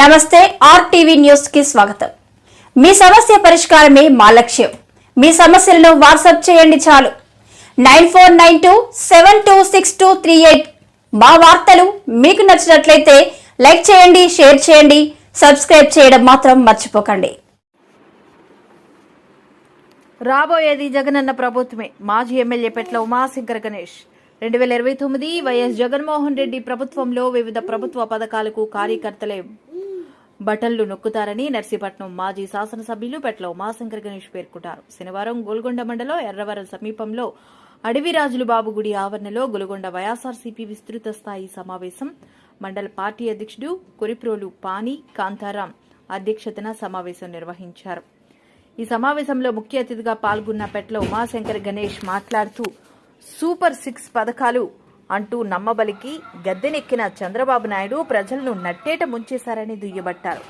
నమస్తే ఆర్టీవీ న్యూస్కి స్వాగతం. మీ సమస్య పరిష్కారమే మా లక్ష్యం. మీ సమస్యలను వాట్సాప్ చేయండి చాలు. Nine four nine two seven two six two three eight మా వార్తలు మీకు నచ్చినట్లయితే లైక్ చేయండి షేర్ చేయండి సబ్స్క్రైబ్ చేయడం మాత్రం మర్చిపోకండి. రాబోయేది జగనన్న ప్రభుత్వమే. మాజీ ఎమ్మెల్యే పెట్ల ఉమాశంకర్ గణేష్. రెండు వేల ఇరవై తొమ్మిది వైఎస్ జగన్మోహన్ రెడ్డి ప్రభుత్వంలో వివిధ ప్రభుత్వ పథకాలకు కార్యకర్తలే బటన్లు నొక్కుతారని నర్సీపట్నం మాజీ శాసనసభ్యులు పెట్ల ఉమాశంకర్ గణేష్ పేర్కొన్నారు శనివారం గోల్గొండ మండలం ఎర్రవరం సమీపంలో అడవిరాజులు బాబు గుడి ఆవరణలో గొలుగొండ వైఎస్ఆర్సీపీ విస్తృత స్థాయి సమావేశం. మండల పార్టీ అధ్యక్షుడు కొరిప్రోలు పాని కాంతారాం అధ్యక్షతన సమావేశం నిర్వహించారు. ఈ సమావేశంలో ముఖ్య అతిథిగా పాల్గొన్న పెట్ల ఉమాశంకర్ గణేష్ మాట్లాడుతూ సూపర్ సిక్స్ పథకాలు అంటూ నమ్మబలికి గద్దెనెక్కిన చంద్రబాబు నాయుడు ప్రజలను నట్టేట ముంచేశారని దుయ్యబట్టారు.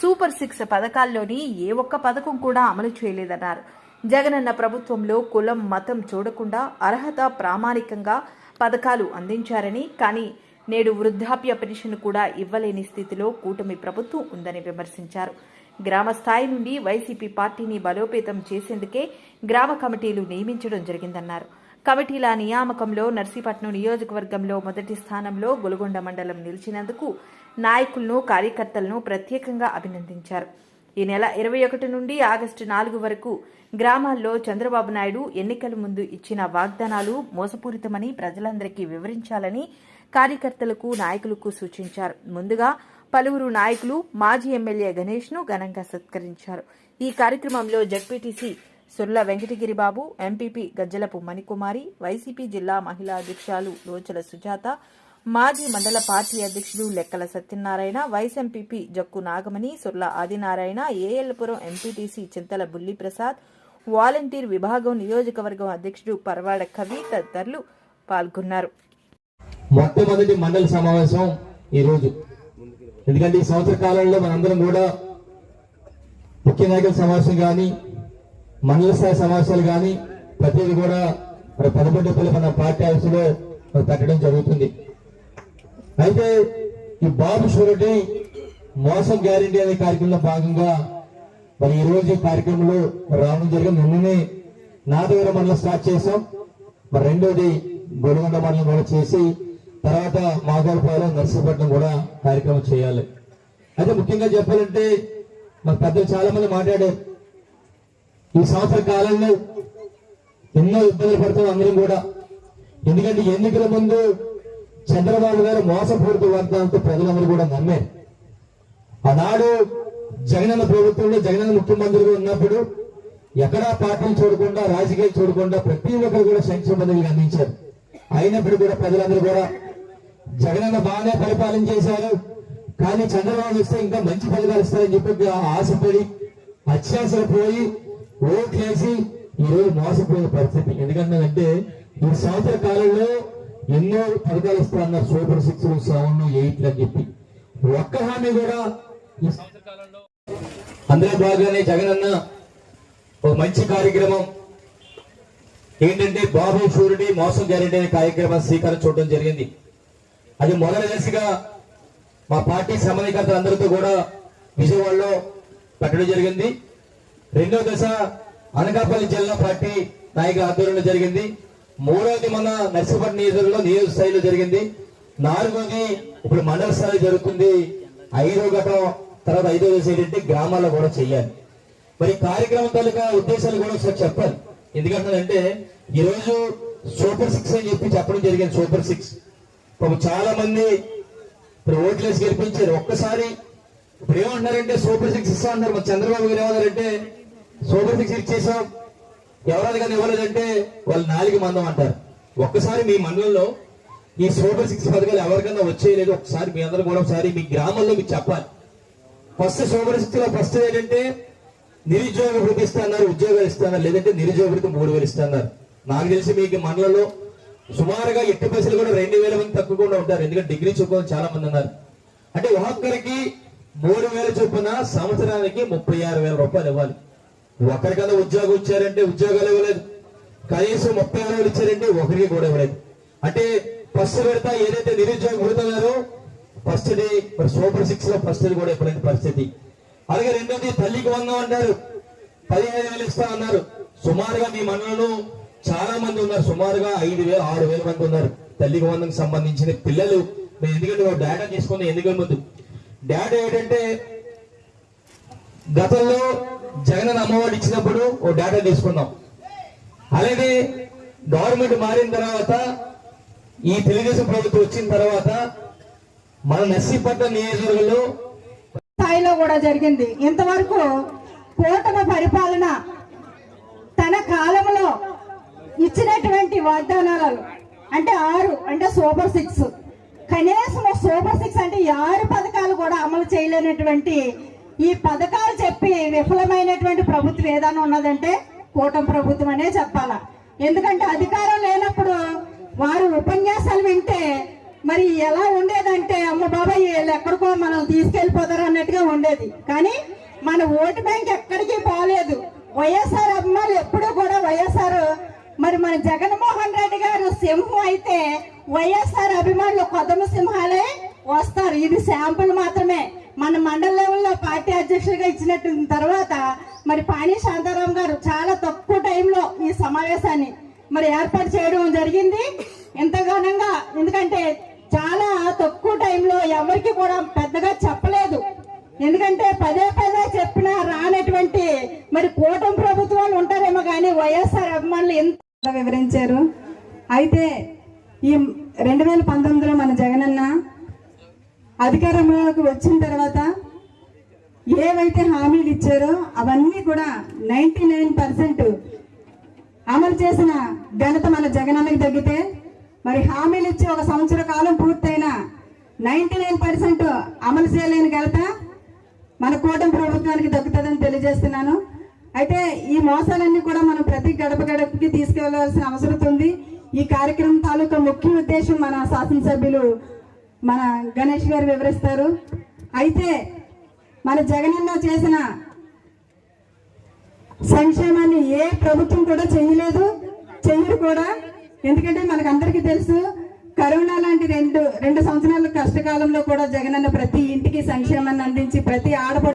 సూపర్ సిక్స్ పథకాల్లోని ఏ ఒక్క పథకం కూడా అమలు చేయలేదన్నారు. జగనన్న ప్రభుత్వంలో కులం మతం చూడకుండా అర్హత ప్రామాణికంగా పథకాలు అందించారని కానీ నేడు వృద్ధాప్య పెన్షన్ కూడా ఇవ్వలేని స్థితిలో కూటమి ప్రభుత్వం ఉందని విమర్శించారు. గ్రామ స్థాయి నుండి వైసీపీ పార్టీని బలోపేతం చేసేందుకే గ్రామ కమిటీలు నియమించడం జరిగిందన్నారు. కమిటీల నియామకంలో నర్సీపట్నం నియోజకవర్గంలో మొదటి స్థానంలో గొలుగొండ మండలం నిలిచినందుకు నాయకులను కార్యకర్తలను ప్రత్యేకంగా అభినందించారు. ఈ నెల ఇరవై ఒకటి నుండి ఆగస్టు నాలుగు వరకు గ్రామాల్లో చంద్రబాబు నాయుడు ఎన్నికల ముందు ఇచ్చిన వాగ్దానాలు మోసపూరితమని ప్రజలందరికీ వివరించాలని కార్యకర్తలకు నాయకులకు సూచించారు. ముందుగా పలువురు నాయకులు మాజీ ఎమ్మెల్యే గణేష్ను ఘనంగా సత్కరించారు. ఈ కార్యక్రమంలో ZPTC Surla Venkatagiribabu MPP Gajjalapu Manikumari YCP జిల్లా మహిళా అధ్యక్షులు లోచల సుజాత మాజీ మండల పార్టీ అధ్యక్షుడు Lekkala Satyanarayana vice MPP Jakku Nagamani Surla Adinarayana ALPuram MPTC Chintala Bulliprasad volunteer విభాగం నియోజకవర్గం అధ్యక్షుడు పర్వాడ కవి తదితరులు పాల్గొన్నారు. మొట్టమొదటి మండల సమావేశం ఈ రోజు ఎందుకంటే ఈ సంవత్సర కాలంలో మనందరం కూడా ముఖ్య నాయకుల సమావేశం కానీ మండల స్థాయి సమావేశాలు కానీ ప్రతిదీ కూడా మరి పదకొండుపల్లి మన పార్టీ ఆఫీసులో పెట్టడం జరుగుతుంది. అయితే ఈ బాబు షూరిటీ మోసం గ్యారంటీ అనే కార్యక్రమంలో భాగంగా మరి ఈ రోజు ఈ కార్యక్రమంలో రావడం జరిగింది. నిన్ననే నాదవరం మండలం స్టార్ట్ చేసాం మరి రెండోది గొడగొండ మండలం కూడా చేసి తర్వాత మాధవపాలెం నర్సీపట్నం కూడా కార్యక్రమం చేయాలి. అయితే ముఖ్యంగా చెప్పాలంటే మన పెద్దలు చాలా మంది మాట్లాడారు. ఈ సంవత్సర కాలంలో ఎన్నో ఇబ్బందులు పడతాం అందరం కూడా. ఎందుకంటే ఎన్నికల ముందు చంద్రబాబు గారు మోసపూరిత వాగ్దానంతో ప్రజలందరూ కూడా నమ్మారు. ఆనాడు జగనన్న ప్రభుత్వంలో జగనన్న ముఖ్యమంత్రిగా ఉన్నప్పుడు ఎక్కడా పార్టీలు చూడకుండా రాజకీయాలు చూడకుండా ప్రతి ఒక్కరు కూడా సంక్షేమ పదవికి అందించారు. అయినప్పుడు కూడా ప్రజలందరూ కూడా జగనన్న బాగానే పరిపాలన చేశారు. కానీ చంద్రబాబు వస్తే ఇంకా మంచి ఫలితాలు ఇస్తారని చెప్పి ఆశపడి అత్యాశలు పోయి ఓట్లేసి ఈరోజు మోసపోయిన పరిస్థితి. ఎందుకంటే ఈ సంవత్సర కాలంలో ఎన్నో పథకాలు ఇస్తా అన్నారు సూపర్ సిక్స్ సెవెన్ ఎయిట్ అని చెప్పి. ఒక్క హామీ కూడా ఈ సంవత్సర కాలంలో అందులో భాగంగానే అన్న ఒక మంచి కార్యక్రమం. ఏంటంటే బాబు షూరిటీ మోసం గ్యారెంటీ అనే కార్యక్రమం శ్రీకారం చూడడం జరిగింది. అది మొదటి దశగా మా పార్టీ సమన్వయకర్తలందరితో కూడా విజయవాడలో పెట్టడం జరిగింది. రెండో దశ అనకాపల్లి జిల్లా పార్టీ నాయకుల ఆధ్వర్యంలో జరిగింది. మూడోది మన నర్సీపట్నం నియోజకవర్గంలో నియోజక స్థాయిలో జరిగింది. నాలుగోది ఇప్పుడు మండల స్థాయిలో జరుగుతుంది. ఐదో ఘటం తర్వాత ఐదో దశ ఏంటంటే గ్రామాల్లో కూడా చేయాలి. మరి కార్యక్రమం తాలూకా ఉద్దేశాలు కూడా ఒకసారి చెప్పాలి. ఎందుకంటే ఈరోజు సూపర్ సిక్స్ అని చెప్పి చెప్పడం జరిగింది సూపర్ సిక్స్. ఇప్పుడు చాలా మంది ఇప్పుడు ఓట్లేసి గెలిపించారు. ఒక్కసారి ఇప్పుడు ఏమంటున్నారంటే సూపర్ సిక్స్ ఇస్తా అంటారు మరి చంద్రబాబు గారు ఏమన్నారంటే సూపర్ సిక్స్ చేసాం ఎవరైనా కానీ ఇవ్వలేదంటే వాళ్ళు నాలుగు మందం అంటారు. ఒక్కసారి మీ మండలంలో ఈ సూపర్ సిక్స్ పథకాలు ఎవరికన్నా వచ్చేయలేదు. ఒకసారి మీ అందరూ కూడా ఒకసారి మీ గ్రామంలో మీకు చెప్పాలి. ఫస్ట్ సూపర్ సిక్స్లో ఫస్ట్ ఏంటంటే నిరుద్యోగ వృత్తి ఇస్తున్నారు ఉద్యోగాలు ఇస్తున్నారు లేదంటే నిరుద్యోగ వృత్తి మూడు వేలు ఇస్తున్నారు నాకు తెలిసి మీకు మండలంలో సుమారుగా ఎట్టి పైసలు కూడా రెండు వేల మంది తక్కువకుండా ఉంటారు. ఎందుకంటే డిగ్రీ చదువుకోవాలి చాలా మంది ఉన్నారు. అంటే ఒక్కొక్కరికి మూడు వేల చొప్పున సంవత్సరానికి ముప్పై ఆరు వేల రూపాయలు ఇవ్వాలి. ఒకరికన్నా ఉద్యోగం ఇచ్చారంటే ఉద్యోగాలు ఇవ్వలేదు. కనీసం ముప్పై ఆరు వేలు ఇచ్చారంటే ఒకరికి కూడా ఇవ్వలేదు. అంటే ఫస్ట్ పెడతా ఏదైతే నిరుద్యోగం పెడుతున్నారో ఫస్ట్ డే మరి సూపర్ సిక్స్లో ఫస్ట్ డే కూడా ఇవ్వలేని పరిస్థితి. అలాగే రెండోది తల్లికి వందం అంటారు పదిహేను వేలు ఇస్తా అన్నారు. సుమారుగా మీ మండలంలో చాలా మంది ఉన్నారు. సుమారుగా ఐదు వేలు ఆరు వేల మంది ఉన్నారు. తల్లికి వందకు సంబంధించిన పిల్లలు. మేము ఎందుకంటే డేటా తీసుకున్నాం ఎందుకంటే ముందు. డేటా ఏంటంటే గతంలో జగన్ అమ్మఒడి ఇచ్చినప్పుడు ఓ డేటా తీసుకున్నాం. అలాగే గవర్నమెంట్ మారిన తర్వాత ఈ తెలుగుదేశం ప్రభుత్వం వచ్చిన తర్వాత మన నర్సీపట్నం నియోజకవర్గంలో స్థాయిలో కూడా జరిగింది. ఇంతవరకు కూటమి పరిపాలన తన కాలంలో ఇచ్చినటువంటి వాగ్దానాలు అంటే ఆరు అంటే సూపర్ సిక్స్. కనీసం సూపర్ సిక్స్ అంటే ఆరు పథకాలు కూడా అమలు చేయలేనటువంటి ఈ పథకాలు చెప్పి విఫలమైనటువంటి ప్రభుత్వం ఏదైనా ఉన్నదంటే కూటమి ప్రభుత్వం అనే చెప్పాలా? ఎందుకంటే అధికారం లేనప్పుడు వారు ఉపన్యాసాలు వింటే మరి ఎలా ఉండేదంటే అమ్మ బాబాయ్ వీళ్ళు ఎక్కడికో మనం తీసుకెళ్ళిపోతారు అన్నట్టుగా ఉండేది. కానీ మన ఓటు బ్యాంక్ ఎక్కడికి పోలేదు. వైఎస్ఆర్ అభిమానులు ఎప్పుడూ కూడా వైఎస్ఆర్ మరి మన జగన్మోహన్ రెడ్డి గారు సింహం అయితే వైఎస్ఆర్ అభిమానులు కొదమ సింహాలే వస్తారు. ఇది శాంపుల్ మాత్రమే. మన మండల లెవెల్లో పార్టీ అధ్యక్షుడిగా ఇచ్చినట్టు తర్వాత మరి పాణి శాంతారాం గారు చాలా తక్కువ టైంలో ఈ సమావేశాన్ని మరి ఏర్పాటు చేయడం జరిగింది. ఎంత ఘనంగా ఎందుకంటే చాలా తక్కువ టైంలో ఎవరికి కూడా పెద్దగా చెప్పలేదు. ఎందుకంటే పదే పదే చెప్పినా రానటువంటి మరి కూటమి ప్రభుత్వాలు ఉంటారేమో కానీ వైఎస్ఆర్ అభిమానులు ఎంత వివరించారు. అయితే ఈ రెండు వేల పంతొమ్మిదిలో మన జగనన్న అధికారంలోకి వచ్చిన తర్వాత ఏవైతే హామీలు ఇచ్చారో అవన్నీ కూడా నైన్టీ నైన్ పర్సెంట్ అమలు చేసిన ఘనత మన జగనన్నకి తగ్గితే మరి హామీలు ఇచ్చి ఒక సంవత్సర కాలం పూర్తయిన నైన్టీ నైన్ పర్సెంట్ అమలు చేయలేని ఘనత మన కూటమి ప్రభుత్వానికి దక్కుతుందని తెలియజేస్తున్నాను. అయితే ఈ మోసాలన్నీ కూడా మనం ప్రతి గడప గడపకి తీసుకెళ్ళాల్సిన అవసరం ఉంది. ఈ కార్యక్రమం తాలూకా ముఖ్య ఉద్దేశం మన శాసనసభ్యులు మన గణేష్ గారు వివరిస్తారు. అయితే మన జగనన్న చేసిన సంక్షేమాన్ని ఏ ప్రభుత్వం కూడా చేయలేదు చెయ్యరు కూడా. ఎందుకంటే మనకు అందరికీ తెలుసు కరోనా లాంటి రెండు రెండు సంవత్సరాల కష్టకాలంలో కూడా జగనన్న ప్రతి ఇంటికి సంక్షేమాన్ని అందించి ప్రతి ఆడపడు